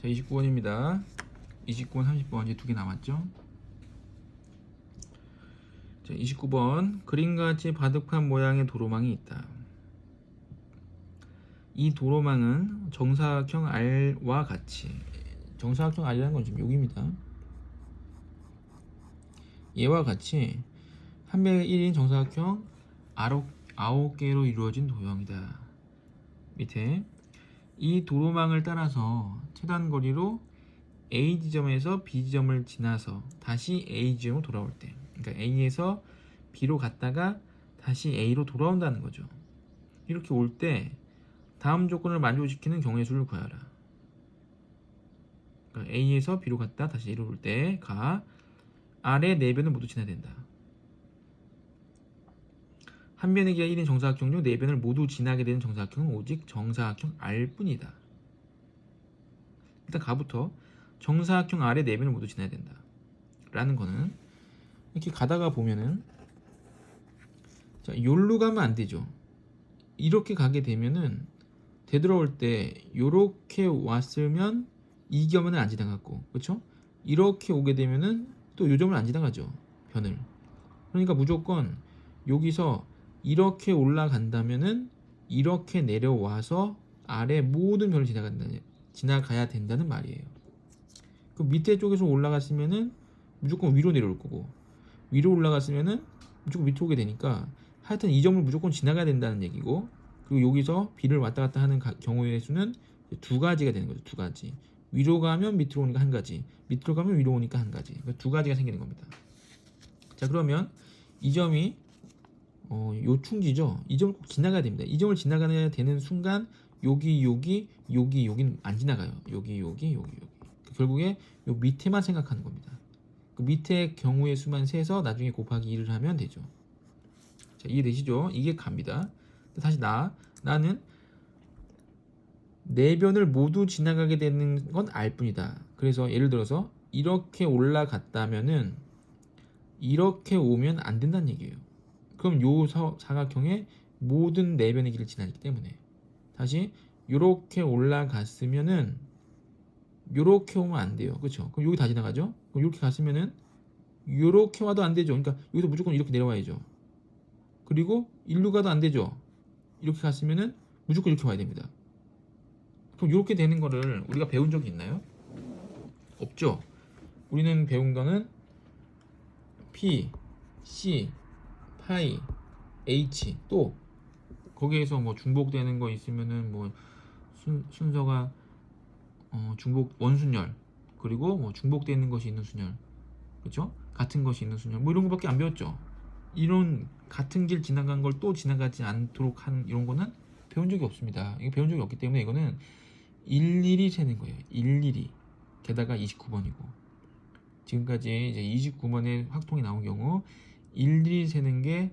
자, 29번입니다. 29번, 30번 이제 두 개 남았죠. 자, 29번 그림같이 바둑판 모양의 도로망이 있다. 이 도로망은 정사각형 R와 같이 정사각형 R이라는 건 지금 여기입니다. 얘와 같이 한 배의 1인 정사각형 아홉, 아홉 개로 이루어진 도형이다. 밑에 이 도로망을 따라서 최단 거리로 A 지점에서 B 지점을 지나서 다시 A 지점으로 돌아올 때, 그러니까 A에서 B로 갔다가 다시 A로 돌아온다는 거죠. 이렇게 올 때 다음 조건을 만족시키는 경우의 수를 구하라. 그러니까 A에서 B로 갔다 다시 A로 올 때 가 아래 네 변을 모두 지나야 된다. 한 변의 기가 1인 정사각형 중네 변을 모두 지나게 되는 정사각형은 오직 정사각형 R뿐이다. 일단 가부터 정사각형 아래 네 변을 모두 지나야 된다. 라는 거는 이렇게 가다가 보면은 자, 요로 가면 안 되죠. 이렇게 가게 되면은 되돌아올 때 요렇게 왔으면 이 점은 안 지나갔고 그렇죠? 이렇게 오게 되면은 또 요 점을 안 지나가죠. 변을. 그러니까 무조건 여기서 이렇게 올라간다면은 이렇게 내려와서 아래 모든 변을 지나간다 지나가야 된다는 말이에요. 그 밑에 쪽에서 올라갔으면은 무조건 위로 내려올 거고 위로 올라갔으면은 무조건 밑으로 오게 되니까 하여튼 이 점을 무조건 지나가야 된다는 얘기고 그리고 여기서 B를 왔다 갔다 하는 가- 경우의 수는 두 가지가 되는 거죠. 두 가지. 위로 가면 밑으로 오니까 한 가지, 밑으로 가면 위로 오니까 한 가지. 그러니까 두 가지가 생기는 겁니다. 자 그러면 이 점이 어, 요충지죠. 이 점을 꼭 지나가야 됩니다. 이 점을 지나가야 되는 순간 여기 여기 여기 여기는 안 지나가요. 여기 여기 여기 여기. 결국에 요 밑에만 생각하는 겁니다. 그 밑에 경우의 수만 세서 나중에 곱하기 1을 하면 되죠. 자, 이해되시죠? 이게 갑니다. 다시 나 나는 네 변을 모두 지나가게 되는 건 알 뿐이다. 그래서 예를 들어서 이렇게 올라갔다면은 이렇게 오면 안 된다는 얘기예요. 그럼 요 사- 사각형의 모든 네 변의 길을 지나기 때문에 다시 이렇게 올라갔으면은 요렇게 오면 안 돼요. 그렇죠? 그럼 여기 다 지나가죠? 그럼 이렇게 갔으면은 요렇게 와도 안 되죠. 그러니까 여기서 무조건 이렇게 내려와야죠. 그리고 일루 가도 안 되죠. 이렇게 갔으면은 무조건 이렇게 와야 됩니다. 그럼 이렇게 되는 거를 우리가 배운 적이 있나요? 없죠. 우리는 배운 거는 P, C, 파이, H 또 거기에서 뭐 중복되는 거 있으면은 뭐 순, 순서가 어, 중복 원순열 그리고 뭐 중복되는 것이 있는 순열 그렇죠? 같은 것이 있는 순열 뭐 이런 거밖에 안 배웠죠. 이런 같은 길 지나간 걸 또 지나가지 않도록 하는 이런 거는 배운 적이 없습니다. 이거 배운 적이 없기 때문에 이거는 일일이 세는 거예요. 일일이. 게다가 29번이고. 지금까지 이제 29번의 확통이 나온 경우 일일이 세는 게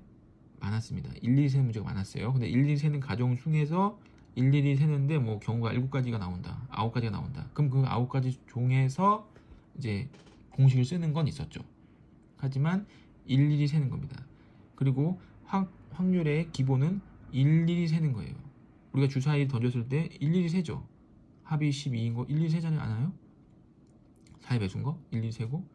많았습니다. 일일이 세는 문제가 많았어요. 근데 일일이 세는 가정 중에서 일일이 세는데 뭐 경우가 7가지가 나온다. 9가지가 나온다. 그럼 그 9가지 중에서 이제 공식을 쓰는 건 있었죠. 하지만 일일이 세는 겁니다. 그리고 확, 확률의 기본은 일일이 세는 거예요. 우리가 주사위 던졌을 때 일일이 세죠. 합이 12인 거 일일이 세잖아요. 않아요? 4의 배수인 거 일일이 세고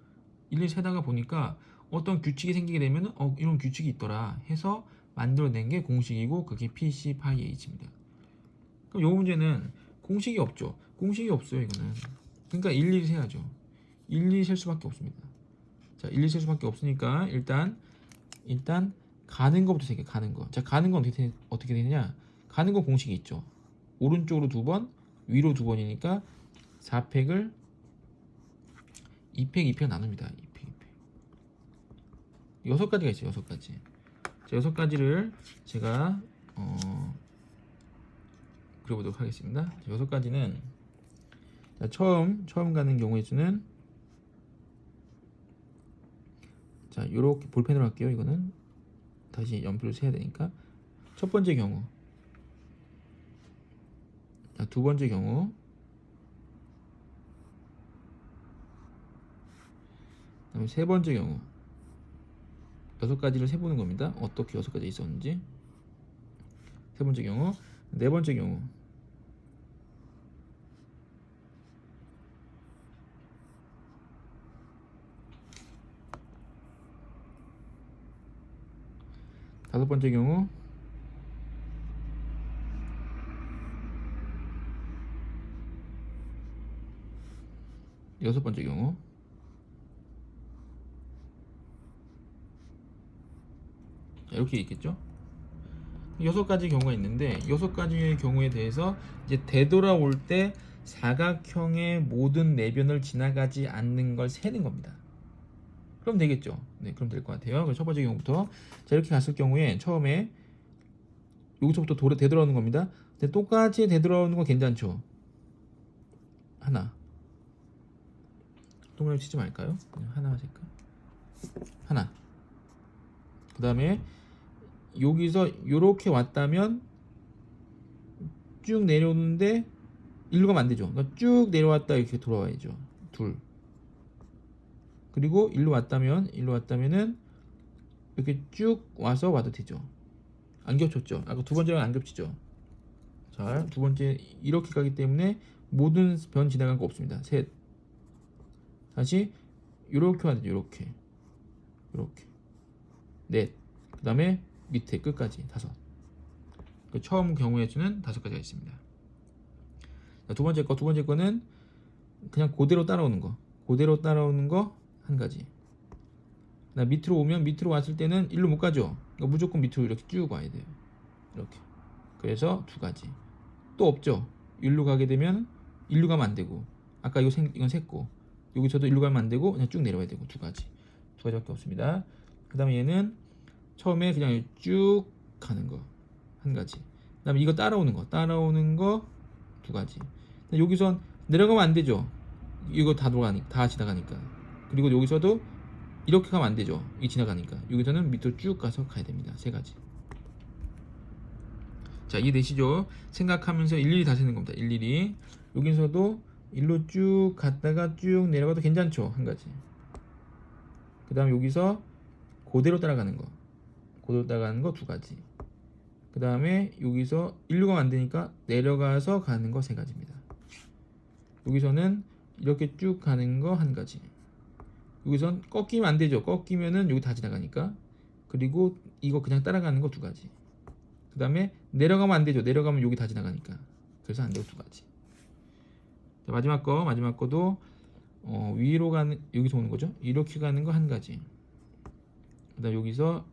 일일이 세다가 보니까 어떤 규칙이 생기게 되면 어 이런 규칙이 있더라 해서 만들어낸 게 공식이고 그게 PC 파이 H입니다. 그럼 요 문제는 공식이 없죠. 공식이 없어요 이거는. 그러니까 일일이 세야죠. 일일이 셀 수밖에 없습니다. 자 일일이 셀 수밖에 없으니까 일단 일단 가는 거부터 세게 가는 거. 자 가는 건 어떻게 되- 어떻게 되느냐? 가는 거 공식이 있죠. 오른쪽으로 두 번, 위로 두 번이니까 4팩을 2팩 2팩 나눕니다. 2팩 2팩. 여섯 가지가 있어요. 여섯 가지. 자, 여섯 가지를 제가 어 그려보도록 하겠습니다. 자, 여섯 가지는 자, 처음 처음 가는 경우의 수는 자, 요렇게 볼펜으로 할게요. 이거는 다시 연필로 세야 되니까 첫 번째 경우 자, 두 번째 경우 세 번째 경우 여섯 가지를 세보는 겁니다. 어떻게 여섯 가지 있었는지. 세 번째 경우, 네 번째 경우. 다섯 번째 경우 여섯 번째 경우 이렇게 있겠죠? 여섯 가지 경우가 있는데 여섯 가지의 경우에 대해서 이제 되돌아올 때 사각형의 모든 내변을 지나가지 않는 걸 세는 겁니다. 그럼 되겠죠? 네, 그럼 될 것 같아요. 그럼 첫 번째 경우부터 자 이렇게 갔을 경우에 처음에 여기서부터 돌아 되돌아오는 겁니다. 근데 똑같이 되돌아오는 거 괜찮죠? 하나 동그라미 치지 말까요? 그냥 하나 할까? 하나 그 다음에 여기서 이렇게 왔다면 쭉 내려오는데 일로 가면 안 되죠. 그러니까 쭉 내려왔다 이렇게 돌아와야죠. 둘. 그리고 일로 왔다면 일로 왔다면은 이렇게 쭉 와서 와도 되죠. 안 겹쳤죠. 아까 두 번째랑 안 겹치죠. 자, 두 번째 이렇게 가기 때문에 모든 변 지나간 거 없습니다. 셋. 다시 이렇게 와야 되죠. 이렇게. 이렇게. 넷. 그다음에 밑에 끝까지 다섯. 그 처음 경우의 수는 다섯 가지가 있습니다. 자, 두 번째 거, 두 번째 거는 그냥 그대로 따라오는 거. 그대로 따라오는 거 한 가지. 나 밑으로 오면 밑으로 왔을 때는 일로 못 가죠. 그러니까 무조건 밑으로 이렇게 쭉 와야 돼요. 이렇게. 그래서 두 가지. 또 없죠. 일로 가게 되면 일로 가면 안 되고. 아까 이거 생, 이건 샜고. 여기서도 일로 가면 안 되고 그냥 쭉 내려와야 되고 두 가지. 두 가지밖에 없습니다. 그다음에 얘는 처음에 그냥 쭉 가는 거 한 가지. 그 다음에 이거 따라오는 거, 따라오는 거 두 가지. 여기선 내려가면 안 되죠. 이거 다 돌아가니 다 지나가니까. 그리고 여기서도 이렇게 가면 안 되죠. 이 지나가니까. 여기서는 밑으로 쭉 가서 가야 됩니다. 세 가지. 자, 이해되시죠? 생각하면서 일일이 다 세는 겁니다. 일일이. 여기서도 일로 쭉 갔다가 쭉 내려가도 괜찮죠. 한 가지. 그 다음 여기서 그대로 따라가는 거. 그대로 따라가는 거 두 가지. 그 다음에 여기서 안 되니까 내려가서 가는 거 세 가지입니다. 여기서는 이렇게 쭉 가는 거 한 가지. 여기선 꺾이면 안 되죠. 꺾이면은 여기 다 지나가니까. 그리고 이거 그냥 따라가는 거 두 가지. 그 다음에 내려가면 안 되죠. 내려가면 여기 다 지나가니까. 그래서 안 되고 두 가지. 자, 마지막 거, 마지막 거도 어, 위로 가는 여기서 오는 거죠. 이렇게 가는 거 한 가지. 그다음 여기서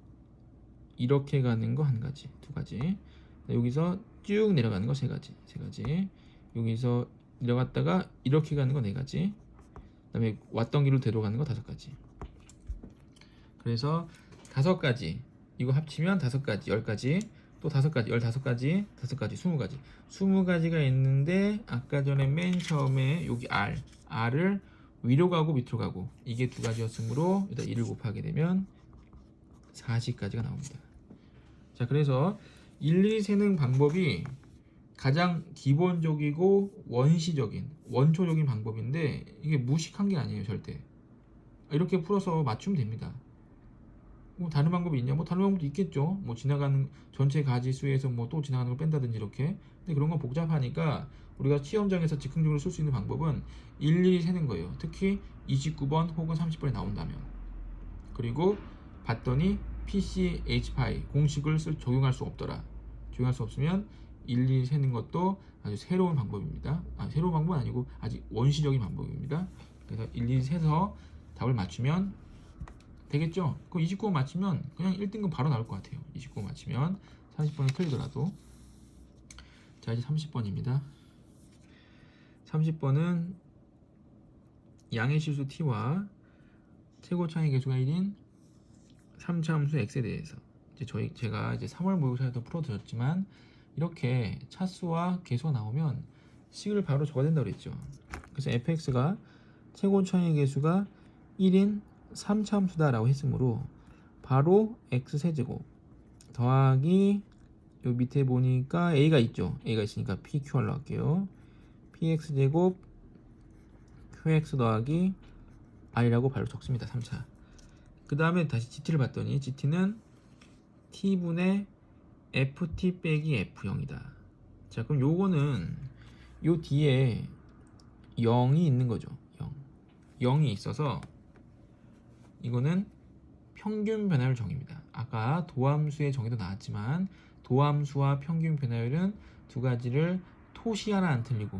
이렇게 가는 거 한 가지, 두 가지. 여기서 쭉 내려가는 거 세 가지, 세 가지. 여기서 내려갔다가 이렇게 가는 거 네 가지. 그다음에 왔던 길로 되돌아가는 거 다섯 가지. 그래서 다섯 가지. 이거 합치면 다섯 가지, 열 가지. 또 다섯 가지, 열다섯 가지, 다섯 가지, 스무 가지. 스무 가지가 있는데 아까 전에 맨 처음에 여기 R, R을 위로 가고 밑으로 가고 이게 두 가지였으므로 일단 1을 곱하게 되면 40까지가 나옵니다. 자, 그래서 일일이 세는 방법이 가장 기본적이고 원시적인 원초적인 방법인데 이게 무식한 게 아니에요 절대. 이렇게 풀어서 맞추면 됩니다. 뭐 다른 방법이 있냐? 뭐 다른 방법도 있겠죠. 뭐 지나가는 전체 가지 수에서 뭐 또 지나가는 걸 뺀다든지 이렇게. 근데 그런 건 복잡하니까 우리가 시험장에서 즉흥적으로 쓸 수 있는 방법은 일일이 세는 거예요. 특히 29번 혹은 30번에 나온다면. 그리고 봤더니 PCH파이 공식을 쓸, 적용할 수 없더라 적용할 수 없으면 일일이 세는 것도 아주 새로운 방법입니다. 아, 새로운 방법은 아니고 아직 원시적인 방법입니다. 그래서 일일이 세서 답을 맞추면 되겠죠? 그럼 29번 맞추면 그냥 1등급 바로 나올 것 같아요. 29번 맞추면 30번이 틀리더라도 자 이제 30번입니다. 30번은 양의 실수 t와 최고 차이 계수가 1인 3차 함수 x에 대해서 이제 저희 제가 이제 3월 모의고사에도 풀어드렸지만 이렇게 차수와 계수가 나오면 식을 바로 적어야 된다고 그랬죠. 그래서 fx가 최고 차이 계수가 1인 3참수다라고 했으므로 바로 x 세제곱 더하기 요 밑에 보니까 a가 있죠. a가 있으니까 pqr로 할게요. px 제곱 qx 더하기 r이라고 바로 적습니다. 3차. 그 다음에 다시 gt를 봤더니 gt는 t분의 ft 빼기 f0이다. 자, 그럼 요거는 요 뒤에 0이 있는 거죠. 0. 0이 있어서 이거는 평균 변화율 정입니다. 아까 도함수의 정의도 나왔지만 도함수와 평균 변화율은 두 가지를 토시 하나 안 틀리고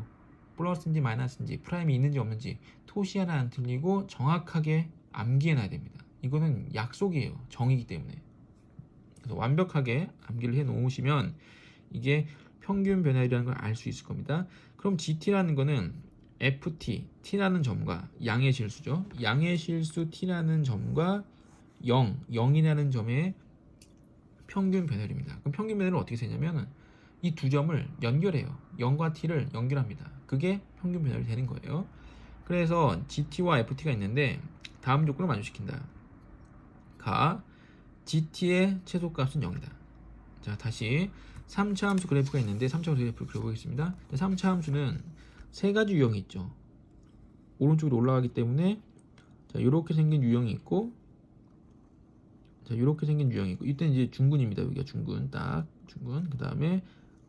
플러스인지 마이너스인지 프라임이 있는지 없는지 토시 하나 안 틀리고 정확하게 암기해 놔야 됩니다. 이거는 약속이에요. 정의이기 때문에. 그래서 완벽하게 암기를 해 놓으시면 이게 평균 변화율이라는 걸 알 수 있을 겁니다. 그럼 GT라는 거는 FT, T라는 점과 양의 실수죠. 양의 실수 T라는 점과 0, 0이라는 점의 평균 변화율입니다. 그럼 평균 변화율을 어떻게 세냐면 이두 점을 연결해요. 0과 T를 연결합니다. 그게 평균 변화율이 되는 거예요. 그래서 GT와 FT가 있는데 다음 조건을 만족시킨다. 가 GT의 최소값은 0이다. 자, 다시 3차 함수 그래프가 있는데 3차 그래프를 그려보겠습니다. 3차 함수는 세 가지 유형이 있죠. 오른쪽으로 올라가기 때문에 자, 이렇게 생긴 유형이 있고 자, 이렇게 생긴 유형이 있고 이때는 이제 중근입니다. 여기가 중근 딱 중근. 그 다음에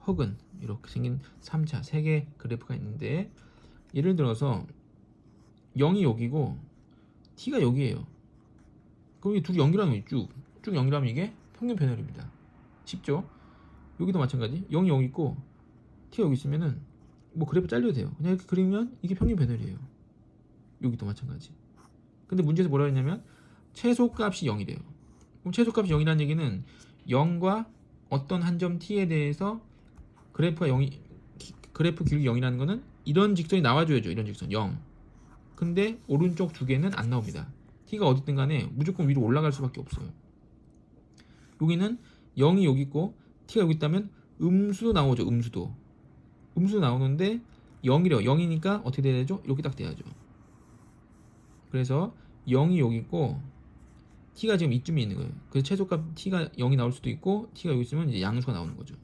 허근 이렇게 생긴 3차 세개 그래프가 있는데 예를 들어서 0이 여기고 t가 여기에요. 그럼 이 둘이 연결하면 쭉, 쭉 연결하면 이게 평균 변화율입니다. 쉽죠? 여기도 마찬가지. 0이 여기 있고 t가 여기 있으면은 뭐 그래프 잘려도 돼요. 그냥 이렇게 그리면 이게 평균 변화율이에요. 여기도 마찬가지. 근데 문제에서 뭐라 했냐면 최소값이 0이래요. 그럼 최소값이 0이라는 얘기는 0과 어떤 한 점 t에 대해서 그래프가 0이 그래프 길이 0이라는 거는 이런 직선이 나와줘야죠. 이런 직선 0. 근데 오른쪽 두 개는 안 나옵니다. T가 어디든 간에 무조건 위로 올라갈 수밖에 없어요. 여기는 0이 여기 있고 t가 여기 있다면 음수도 나오죠. 음수도. 음수 나오는데 0이래요. 0이니까 어떻게 돼야 되죠? 이렇게 딱 돼야죠. 그래서 0이 여기 있고 t가 지금 이쯤에 있는 거예요. 그래서 최소값 t가 0이 나올 수도 있고 t가 여기 있으면 이제 양수가 나오는 거죠.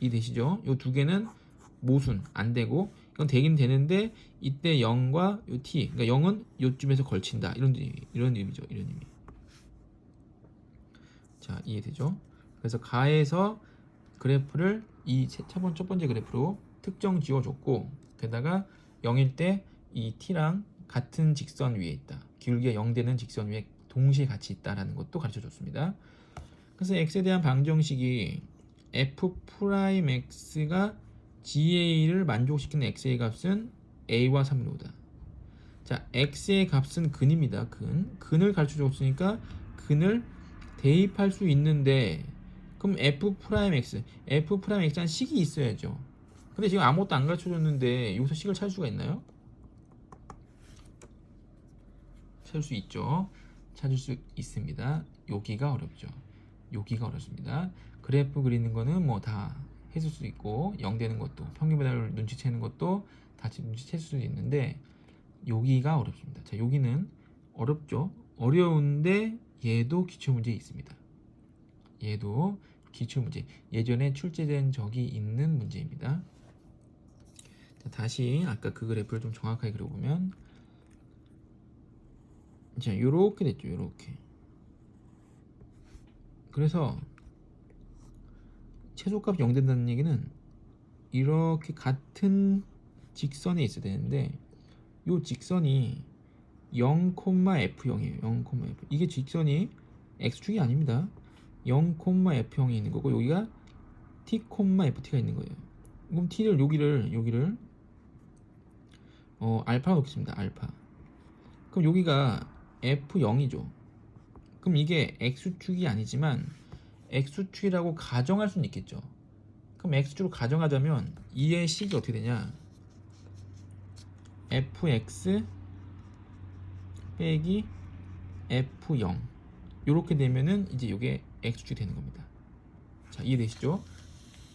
이 되시죠? 이 두 개는 모순 안 되고 이건 되긴 되는데 이때 0과 요 t 그러니까 0은 요쯤에서 걸친다 이런 이런 의미죠. 이런 의미. 자 이해되죠? 그래서 가에서 그래프를 이첫 번째 그래프로 특정 지어줬고 게다가 0일 때 이 t랑 같은 직선 위에 있다. 길게 0 되는 직선 위에 동시에 같이 있다라는 것도 가르쳐 줬습니다. 그래서 x에 대한 방정식이 f 프라임 x가 GA를 만족시키는 x의 값은 a와 3로다. 자, x의 값은 근입니다. 근. 근을 가르쳐 줬으니까 근을 대입할 수 있는데 그럼 f 프라임 x, f 프라임 x한 식이 있어야죠. 근데 지금 아무것도 안 가르쳐 줬는데 여기서 식을 찾을 수가 있나요? 찾을 수 있죠. 찾을 수 있습니다. 여기가 어렵죠. 여기가 어렵습니다. 그래프 그리는 거는 뭐 다 해줄 수 있고 0 되는 것도 평균 배달을 눈치채는 것도 다 눈치챌 수 있는데 여기가 어렵습니다. 자, 여기는 어렵죠. 어려운데 얘도 기출 문제 있습니다. 얘도 기출 문제. 예전에 출제된 적이 있는 문제입니다. 자, 다시 아까 그 그래프를 좀 정확하게 그려보면 자, 요렇게 됐죠. 요렇게. 그래서 최소값이 0 된다는 얘기는 이렇게 같은 직선에 있어야 되는데 요 직선이 0,f0이에요. 0,f. 이게 직선이 x축이 아닙니다. 0,f0이 있는 거고 여기가 t,ft가 있는 거예요. 그럼 t를 여기를 여기를 어 알파 놓겠습니다. 알파. 그럼 여기가 f0이죠. 그럼 이게 x축이 아니지만 x축이라고 가정할 수는 있겠죠. 그럼 x축을 가정하자면 이의 식이 어떻게 되냐? fx 빼기 f0 이렇게 되면은 이제 이게 x축이 되는 겁니다. 자 이해되시죠?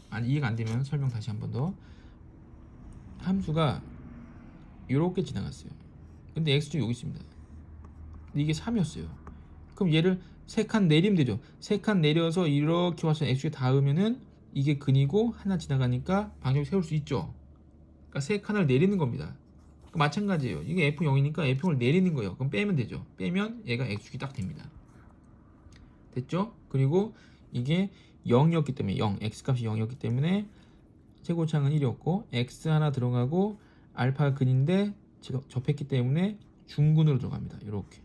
아니 이해가 안 되면 설명 다시 한 번 더. 함수가 이렇게 지나갔어요. 근데 x축이 여기 있습니다. 근데 이게 3이었어요. 그럼 얘를 세 칸 내리면 되죠. 세 칸 내려서 이렇게 와서 x축에 닿으면은 이게 근이고 하나 지나가니까 방정을 세울 수 있죠. 그러니까 세 칸을 내리는 겁니다. 마찬가지예요. 이게 f0이니까 f0을 내리는 거예요. 그럼 빼면 되죠. 빼면 얘가 x축이 딱 됩니다. 됐죠? 그리고 이게 0이었기 때문에 0, x값이 0이었기 때문에 최고창은 1이었고 x 하나 들어가고 알파 근인데 접했기 때문에 중근으로 들어갑니다. 이렇게.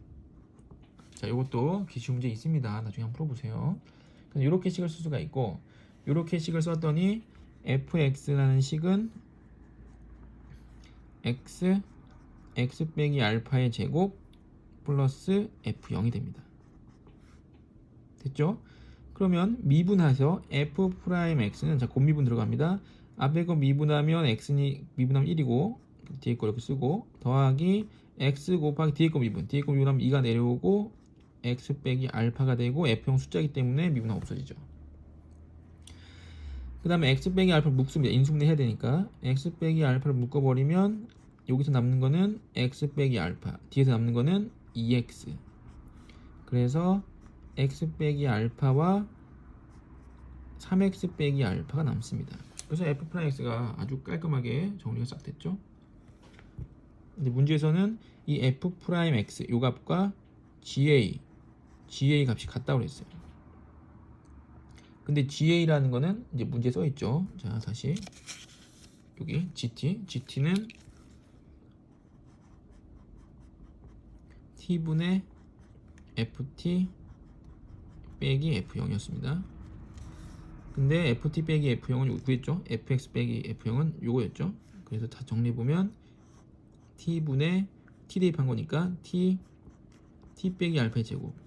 자, 이것도 기출 문제 있습니다. 나중에 한번 풀어보세요. 이렇게 식을 쓸 수가 있고, 이렇게 식을 썼더니 fx라는 식은 x x 빼기 알파의 제곱 플러스 f0이 됩니다. 됐죠? 그러면 미분해서 f 프라임 x는 자 곱미분 들어갑니다. 앞에 거 미분하면 x니 미분하면 1이고 뒤에 거 이렇게 쓰고 더하기 x 곱하기 뒤에 거 미분 뒤에 거 미분하면 2가 내려오고 x 빼기 알파가 되고 f형 숫자이기 때문에 미분하면 없어지죠. 그 다음에 x 빼기 알파를 묶습니다. 인수분해 해야 되니까 x 빼기 알파를 묶어버리면 여기서 남는 거는 x 빼기 알파 뒤에서 남는 거는 2x 그래서 x 빼기 알파와 3x 빼기 알파가 남습니다. 그래서 f 프라임 x가 아주 깔끔하게 정리가 싹 됐죠. 근데 문제에서는 이 f 프라임 x 요 값과 ga ga 값이 같다고 그랬어요. 근데 ga라는 거는 이제 문제 써 있죠. 자, 다시 여기 gt gt는 t분의 ft 빼기 f0이었습니다. 근데 ft 빼기 f0은 구했죠? fx 빼기 f0은 요거였죠? 그래서 다 정리해 보면 t분의 t 대입한 거니까 t t 빼기 알파의 제곱.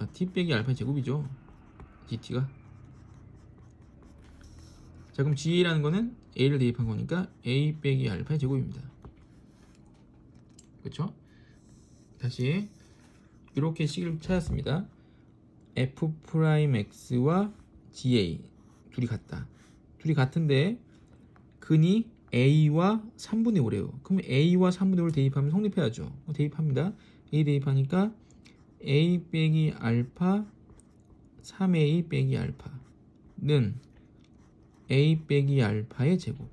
그러니까 t 빼기 알파의 제곱이죠. gt가. 자 그럼 ga라는 거는 a를 대입한 거니까 a 빼기 알파의 제곱입니다. 그렇죠? 다시 이렇게 식을 찾았습니다. f 프라임 x와 ga 둘이 같다. 둘이 같은데 근이 a와 3분의 5래요. 그럼 a와 3분의 5를 대입하면 성립해야죠. 대입합니다. a 대입하니까 a 빼기 알파 3a 빼기 알파는 a 빼기 알파의 제곱.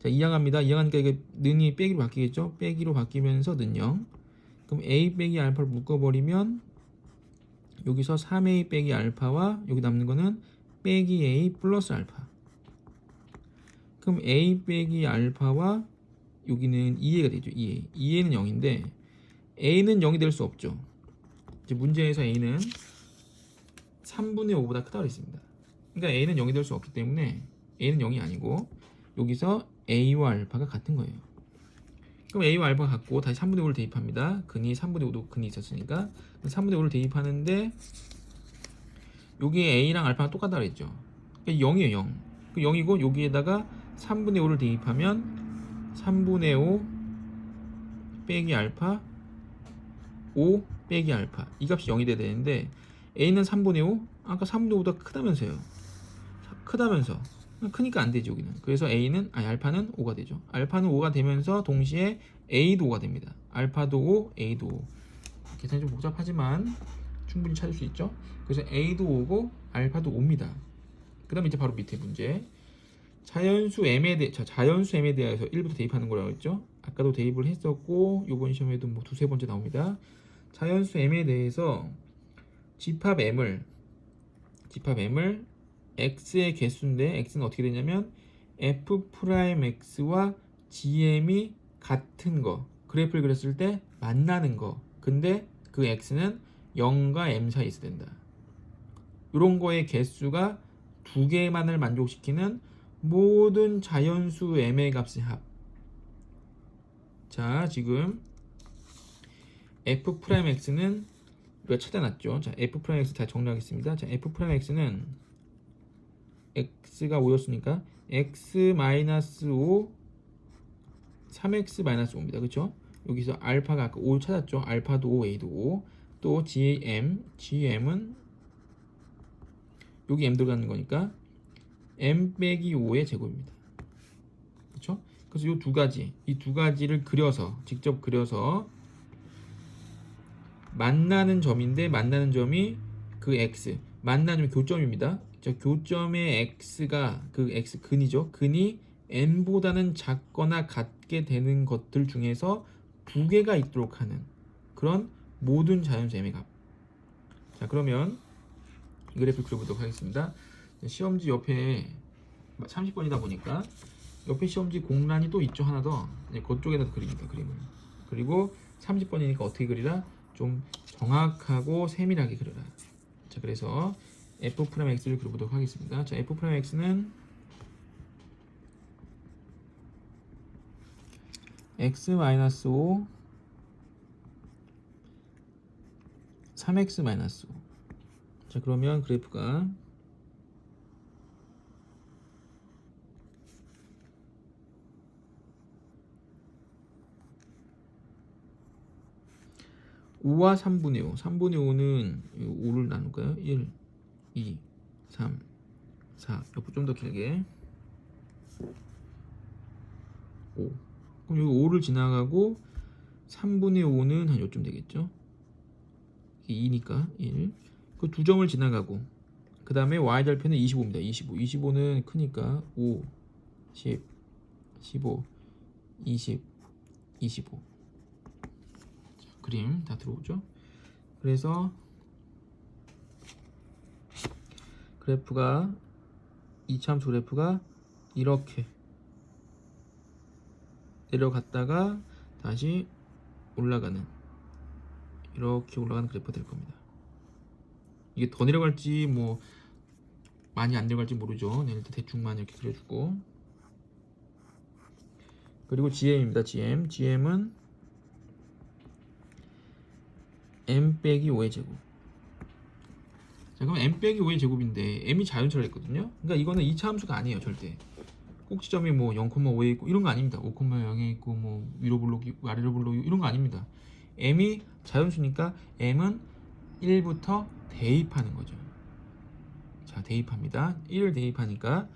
자 이항합니다. 이항하니까 이게 는이 빼기로 바뀌겠죠? 빼기로 바뀌면서 는 0. 그럼 a 빼기 알파를 묶어버리면 여기서 3a 빼기 알파와 여기 남는 거는 빼기 a 플러스 알파. 그럼 a 빼기 알파와 여기는 2a가 되죠. 2a. 2a는 0인데 a는 0이 될 수 없죠. 이제 문제에서 a는 3분의 5보다 크다고 했습니다. 그러니까 a는 0이 될 수 없기 때문에 a는 0이 아니고 여기서 a와 알파가 같은 거예요. 그럼 a와 알파가 같고 다시 3분의 5를 대입합니다. 근이 3분의 5도 근이 있었으니까 3분의 5를 대입하는데 여기 a랑 알파가 똑같다 그랬죠. 그러니까 0이에요, 0. 그 0이고 여기에다가 3분의 5를 대입하면 3분의 5 빼기 알파 5 빼기 알파. 이 값이 0이 돼야 되는데 a는 3분의 5 아까 3분의 5보다 크다면서요. 크다면서. 크니까 안 되죠 여기는. 그래서 a는 아니 알파는 5가 되죠. 알파는 5가 되면서 동시에 a도 5가 됩니다. 알파도 5 a도 5 계산이 좀 복잡하지만 충분히 찾을 수 있죠? 그래서 a도 5고 알파도 5입니다. 그 다음에 이제 바로 밑에 문제. 자연수 m에 대해 자, 자연수 m에 대해서 1부터 대입하는 거라고 했죠? 아까도 대입을 했었고 요번 시험에도 뭐 두세 번째 나옵니다 자연수 m에 대해서 집합 m을 집합 m을 x의 개수인데 x는 어떻게 되냐면 f 프라임 x와 gm이 같은 거 그래프를 그렸을 때 만나는 거 근데 그 x는 0과 m 사이에 있어야 된다 이런 거의 개수가 두 개만을 만족시키는 모든 자연수 m의 값의 합. 자, 지금 f 프라임 x는 우리가 찾아놨죠. 자, f 프라임 x 다 정리하겠습니다. 자, f 프라임 x는 x가 5였으니까 x 마이너스 5 3x 마이너스 5입니다. 그렇죠? 여기서 알파가 아까 5 찾았죠. 알파도 5, a도 5. 또 gm, gm은 여기 m 들어가는 거니까 m 빼기 5의 제곱입니다. 그렇죠? 그래서 이 두 가지, 이 두 가지를 그려서 직접 그려서 만나는 점인데 만나는 점이 그 x, 만나는 점이 교점입니다. 저 교점의 x가 그 x 근이죠. 근이 n보다는 작거나 같게 되는 것들 중에서 두 개가 있도록 하는 그런 모든 자연수 m의 값. 자 그러면 이 그래프 그려보도록 하겠습니다. 시험지 옆에 30번이다 보니까 옆에 시험지 공란이 또 있죠 하나 더 네, 그쪽에다 그립니다 그림을 그리고 30번이니까 어떻게 그리라 좀 정확하고 세밀하게 그려라. 자, 그래서 f 프라임 x를 그려보도록 하겠습니다. 자, f 프라임 x는 x 마이너스 5 3x 마이너스 5. 자, 그러면 그래프가 오와 3분의 5. 3분의 5는 5를 나눌까요? 1, 2, 3, 4. 옆으로 좀 더 길게. 5. 그럼 여기 5를 지나가고 3분의 5는 한 요쯤 되겠죠? 이게 2니까 1. 그 두 점을 지나가고 그 다음에 y절편은 25입니다. 25. 25는 크니까 5, 10, 15, 20, 25. 자, 그림 다 들어오죠? 그래서 그래프가 이참수 그래프가 이렇게 내려갔다가 다시 올라가는 이렇게 올라가는 그래프가 될 겁니다. 이게 더 내려갈지 뭐 많이 안 내려갈지 모르죠. 네, 일단 대충만 이렇게 그려주고 그리고 GM입니다. GM GM은 m 빼기 5의 제곱. 자 그럼 m 빼기 5의 제곱인데 m이 자연수라 했거든요. 그러니까 이거는 2차 함수가 아니에요, 절대. 꼭지점이 뭐 0,5에 있고 이런 거 아닙니다. 5,0에 있고 뭐 위로 블록이 아래로 블록이 이런 거 아닙니다. m이 자연수니까 m은 1부터 대입하는 거죠. 자, 대입합니다. 1을 대입하니까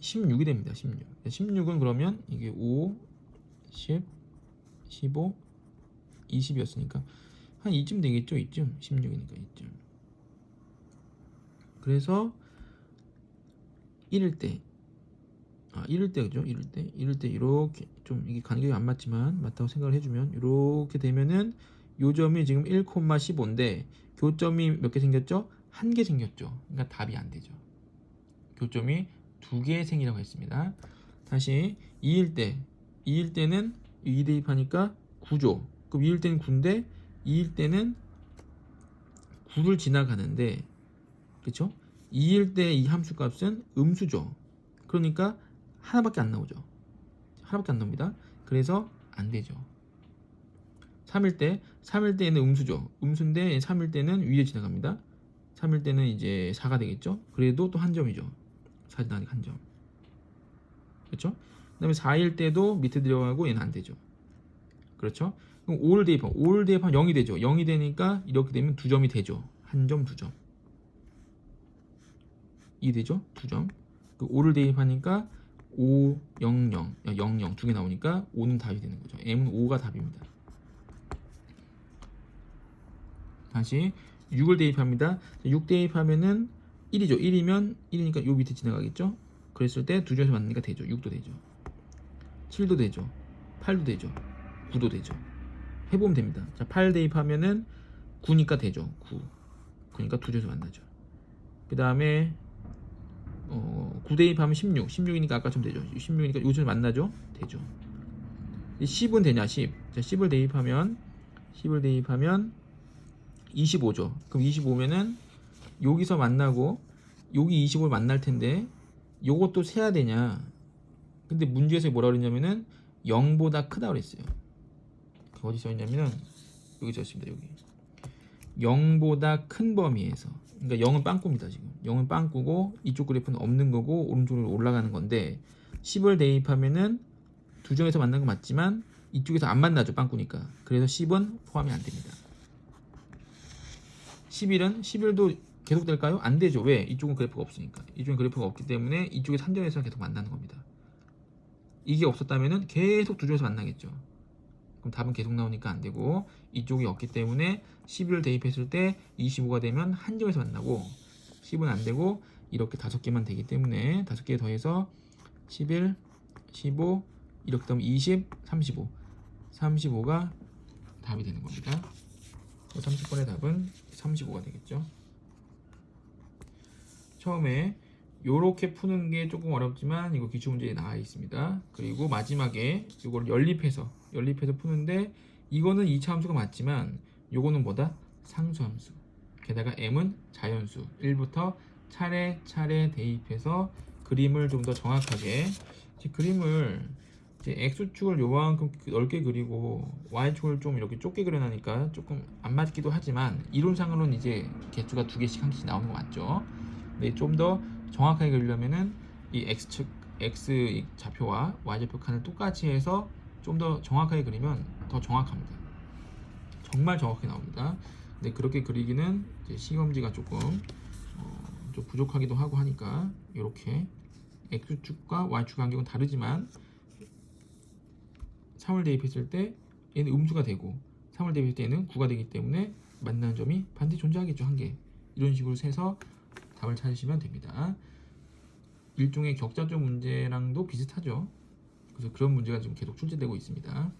16이 됩니다. 16. 16은 그러면 이게 5, 10, 15, 20이었으니까 한 이쯤 되겠죠? 이쯤. 16이니까 이쯤. 그래서 1일 때 아, 1일 때 그죠? 1일 때. 1일 때 이렇게 좀 이게 간격이 안 맞지만 맞다고 생각을 해 주면 이렇게 되면은 요 점이 지금 1,15인데 교점이 몇 개 생겼죠? 한 개 생겼죠. 그러니까 답이 안 되죠. 교점이 두개 생기라고 했습니다. 다시 2일 때 2일 때는 2 대입하니까 9죠. 그럼 2일 때는 9인데 2일 때는 9를 지나가는데 그렇죠? 2일 때 이 함수 값은 음수죠. 그러니까 하나밖에 안 나오죠. 하나밖에 안 나옵니다. 그래서 안 되죠. 3일 때 3일 때는 음수죠. 음수인데 3일 때는 위에 지나갑니다. 3일 때는 이제 4가 되겠죠. 그래도 또 한 점이죠. 4 지나가니까 한 점. 그렇죠? 그 다음에 4일 때도 밑에 들어가고 얘는 안 되죠. 그렇죠? 그럼 5를 대입하면 5를 대입하면 0이 되죠. 0이 되니까 이렇게 되면 두 점이 되죠. 한 점, 두 점. 이 되죠? 두 점. 그 5를 대입하니까 5, 0, 0, 0, 0 두 개 나오니까 5는 답이 되는 거죠. m은 5가 답입니다. 다시 6을 대입합니다. 6 대입하면은 1이죠. 1이면 1이니까 요 밑에 지나가겠죠. 그랬을 때 두 점에서 맞으니까 되죠. 6도 되죠. 7도 되죠. 8도 되죠. 9도 되죠. 해보면 됩니다. 자, 8 대입하면은 9니까 되죠. 9. 그러니까 두 점에서 만나죠. 그 다음에 어, 9 대입하면 16. 16이니까 아까처럼 되죠. 16이니까 요점에 만나죠. 되죠. 10은 되냐? 10. 자, 10을 대입하면 10을 대입하면 25죠. 그럼 25면은 여기서 만나고 여기 25를 만날 텐데 요것도 세야 되냐? 근데 문제에서 뭐라 그랬냐면은 0보다 크다 그랬어요. 그 어디 써 있냐면은 여기 써 있습니다. 여기 0보다 큰 범위에서 그러니까 0은 빵꾸입니다 지금 0은 빵꾸고 이쪽 그래프는 없는 거고 오른쪽으로 올라가는 건데 10을 대입하면은 두 점에서 만난 거 맞지만 이쪽에서 안 만나죠 빵꾸니까 그래서 10은 포함이 안 됩니다 11은 11도 계속 될까요? 안 되죠. 왜? 이쪽은 그래프가 없으니까. 이쪽은 그래프가 없기 때문에 이쪽에 산점에서 계속 만나는 겁니다. 이게 없었다면은 계속 두 점에서 만나겠죠. 그럼 답은 계속 나오니까 안 되고 이쪽이 없기 때문에 11을 대입했을 때 25가 되면 한 점에서 만나고 10은 안 되고 이렇게 다섯 개만 되기 때문에 다섯 개 더해서 11, 15 이렇게 되면 20, 35 35가 답이 되는 겁니다. 30번의 답은 35가 되겠죠. 처음에 요렇게 푸는 게 조금 어렵지만 이거 기출 문제에 나와 있습니다. 그리고 마지막에 이걸 연립해서 연립해서 푸는데 이거는 2차 함수가 맞지만 요거는 뭐다? 상수함수. 게다가 m은 자연수. 1부터 차례차례 대입해서 그림을 좀 더 정확하게 이제 그림을 이제 x축을 요만큼 넓게 그리고 y축을 좀 이렇게 좁게 그려놓으니까 조금 안 맞기도 하지만 이론상으로는 이제 개수가 두 개씩 한 개씩 나오는 거 맞죠? 근데 좀더 정확하게 그리려면은 이 x 이 좌표와 y 좌표 칸을 똑같이 해서 좀 더 정확하게 그리면 더 정확합니다. 정말 정확하게 나옵니다. 근데 그렇게 그리기는 시험지가 조금 어, 좀 부족하기도 하고 하니까 이렇게 x축과 y축 간격은 다르지만 3을 대입했을 때 얘는 음수가 되고 3을 대입했을 때 얘는 9가 되기 때문에 만나는 점이 반드시 존재하겠죠 한 개. 이런 식으로 세서 답을 찾으시면 됩니다. 일종의 격자점 문제랑도 비슷하죠. 그래서 그런 문제가 지금 계속 출제되고 있습니다.